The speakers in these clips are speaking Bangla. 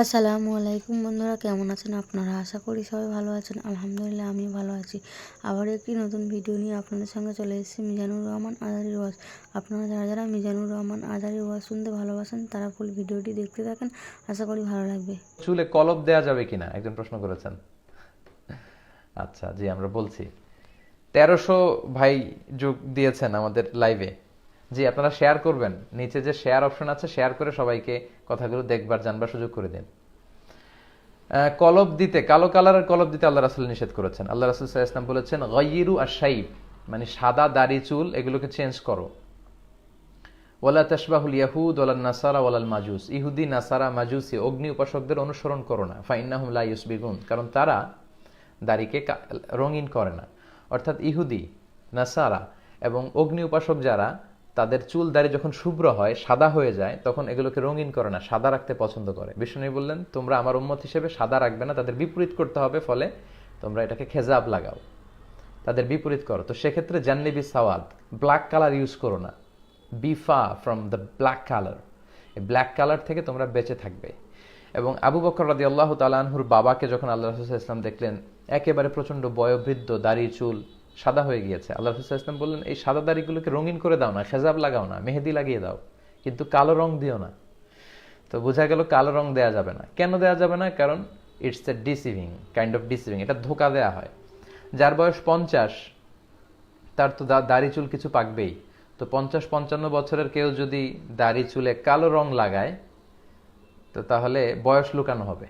আসসালামু আলাইকুম বন্ধুরা, কেমন আছেন আপনারা? আশা করি সবাই ভালো আছেন। আলহামদুলিল্লাহ আমি ভালো আছি। আবার একটি নতুন ভিডিও নিয়ে আপনাদের সঙ্গে চলে এসেছি, মিজানুর রহমান আজারি ওয়াজ। আপনারা যারা যারা মিজানুর রহমান আজারি ওয়াজ শুনতে ভালোবাসেন, তারা ফুল ভিডিওটি দেখতে থাকেন। আশা করি ভালো লাগবে। চুলে কলপ দেয়া যাবে কিনা? একজন প্রশ্ন করেছেন। আচ্ছা জি, আমরা বলছি। তেরোশো ভাই যোগ দিয়েছেন আমাদের লাইভে জি, আপনারা শেয়ার করবেন। নিচে যে শেয়ার অপশন আছে শেয়ার করে সবাইকে কথাগুলো দেখবার, জানবার সুযোগ করে দিন। কলব দিতে, কালো কালারের কলব দিতে আল্লাহ রাসুল নিষেধ করেছেন। আল্লাহ রাসুল আলাইহি বলেছেন, গয়িরু আর শাইব মানে সাদা দাড়ি চুল, এগুলোকে চেঞ্জ করো। ওয়ালা তাসবাহুল ইয়াহুদ ওয়ালান নাসারা ওয়ালাল মাজুস ইহুদি, নাসারা, মাজুসি, অগ্নি উপাসকদের অনুসরণ করো না। ফাইন্নাহুম লা ইউসবিগুন, কারণ তারা দাড়িকে রঙিন করে না। অর্থাৎ ইহুদি, নাসারা এবং অগ্নি উপাসক যারা তাদের চুল দাড়ি যখন শুভ্র হয়, সাদা হয়ে যায়, তখন এগুলোকে রঙিন করে না, সাদা রাখতে পছন্দ করে। বিষ্ণু বললেন, তোমরা আমার উম্মত হিসেবে সাদা রাখবে না, তাদের বিপরীত করতে হবে, ফলে তোমরা এটাকে খেজাব লাগাও। তাদের বিপরীত করো। তো সেক্ষেত্রে জান্নিবি সাওয়াদ ব্ল্যাক কালার ইউজ করো না। বিফা ফ্রম দ্য ব্ল্যাক কালার এই ব্ল্যাক কালার থেকে তোমরা বেঁচে থাকবে। এবং আবু বকর রাদি আল্লাহ তালাহুর বাবাকে যখন আল্লাহ রসুল ইসলাম দেখলেন, একেবারে প্রচণ্ড বয়োবৃদ্ধ দাড়ি চুল সাদা হয়ে গিয়েছে। আল্লাহ রসুল ইসলাম বললেন, এই সাদা দাড়িগুলোকে রঙিন করে দাও না খেজাব লাগাও না, মেহেদি লাগিয়ে দাও, কিন্তু কালো রং দিও না। তো বোঝা গেল কালো রং দেয়া যাবে না। কেন দেয়া যাবে না? কারণ it's a deceiving kind of deceiving এটা ধোকা দেয়া হয়। যার বয়স পঞ্চাশ, তার তো দাড়ি চুল কিছু পাকবেই। তো পঞ্চাশ পঞ্চান্ন বছরের কেউ যদি দাড়ি চুলে কালো রং লাগায়, তো তাহলে বয়স লুকানো হবে,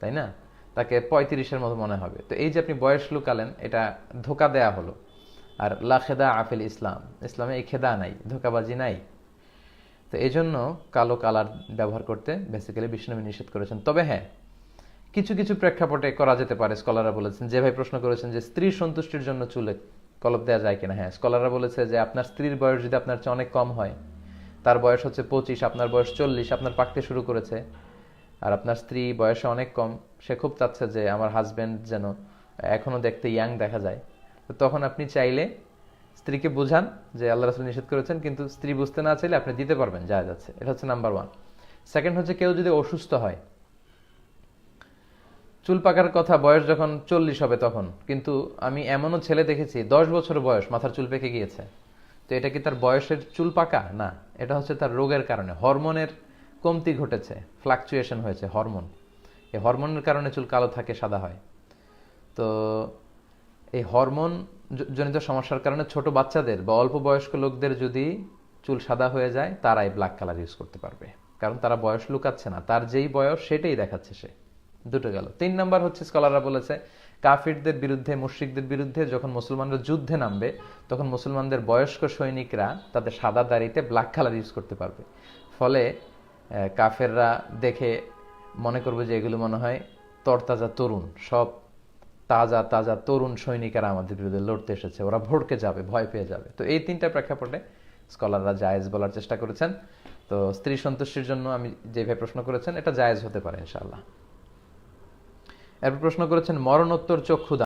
তাই না? তাকে পঁয়ত্রিশের মতো মনে হবে। তো এই যে আপনি বয়স লুকালেন, এটা ধোকা দেয়া হলো। আর লা খেদা আফিল ইসলাম। ইসলামে এই খেদা নাই, ধোকাবাজি নাই। তো এই জন্য কালো কালার ব্যবহার করতে বেসিক্যালি বিষ্ণুবী নিষেধ করেছেন। তবে হ্যাঁ কিছু কিছু প্রেক্ষাপটে করা যেতে পারে, স্কলাররা বলেছেন। যে ভাই প্রশ্ন করেছেন যে স্ত্রীর সন্তুষ্টির জন্য চুলে কলপ দেওয়া যায় কিনা? হ্যাঁ স্কলাররা বলেছে যে আপনার স্ত্রীর বয়স যদি আপনার চেয়ে অনেক কম হয়, তার বয়স হচ্ছে পঁচিশ, আপনার বয়স চল্লিশ, আপনার পাকতে শুরু করেছে। আর আপনার স্ত্রী বয়সে অনেক কম, সে খুব চাচ্ছে যে আমার হাজবেন্ড যেন এখনও দেখতে ইয়াং দেখা যায়। তো তখন আপনি চাইলে স্ত্রীকে বোঝান যে আল্লাহ রাসুল নিষেধ করেছেন, কিন্তু স্ত্রী বুঝতে না চাইলে আপনি দিতে পারবেন যা যাচ্ছে এটা হচ্ছে নাম্বার ওয়ান সেকেন্ড হচ্ছে কেউ যদি অসুস্থ হয়, চুল পাকার কথা বয়স যখন চল্লিশ হবে তখন, কিন্তু আমি এমনও ছেলে দেখেছি, দশ বছর বয়স, মাথার চুল পেকে গিয়েছে। তো এটা কি তার বয়সের চুল পাকা? না, এটা হচ্ছে তার রোগের কারণে, হরমোনের কমতি ঘটেছে ফ্লাকচুয়েশন হয়েছে হরমোন এই হরমোনের কারণে চুল কালো থাকে, সাদা হয়। তো এই হরমোন জনিত সমস্যার কারণে ছোট বাচ্চাদের বা অল্প বয়স্ক লোকদের যদি চুল সাদা হয়ে যায়, তারাই ব্ল্যাক কালার ইউজ করতে পারবে। কারণ তারা বয়স লুকাচ্ছে না, তার যেই বয়স সেটাই দেখাচ্ছে সে। দুটো গেল। তিন নাম্বার হচ্ছে স্কলাররা বলেছে, কাফিরদের বিরুদ্ধে, মুশ্রিকদের বিরুদ্ধে যখন মুসলমানরা যুদ্ধে নামবে, তখন মুসলমানদের বয়স্ক সৈনিকরা তাদের সাদা দাড়িতে ব্ল্যাক কালার ইউজ করতে পারবে। ফলে কাফেররা দেখে মনে করবে যে এগুলো মনে হয় তরতাজা তরুণ, সব তাজা তাজা তরুণ সৈনিকেরা আমাদের বিরুদ্ধে লড়তে এসেছে। ওরা ভড়কে যাবে, ভয় পেয়ে যাবে। তো এই তিনটা প্রেক্ষাপটে স্কলাররা জায়েজ বলার চেষ্টা করেছেন। তো স্ত্রী সন্তুষ্টির জন্য আমি যেভাবে প্রশ্ন করেছেন, এটা জায়েজ হতে পারে, ইনশাআল্লাহ। এরপর প্রশ্ন করেছেন, মরণোত্তর চক্ষু দান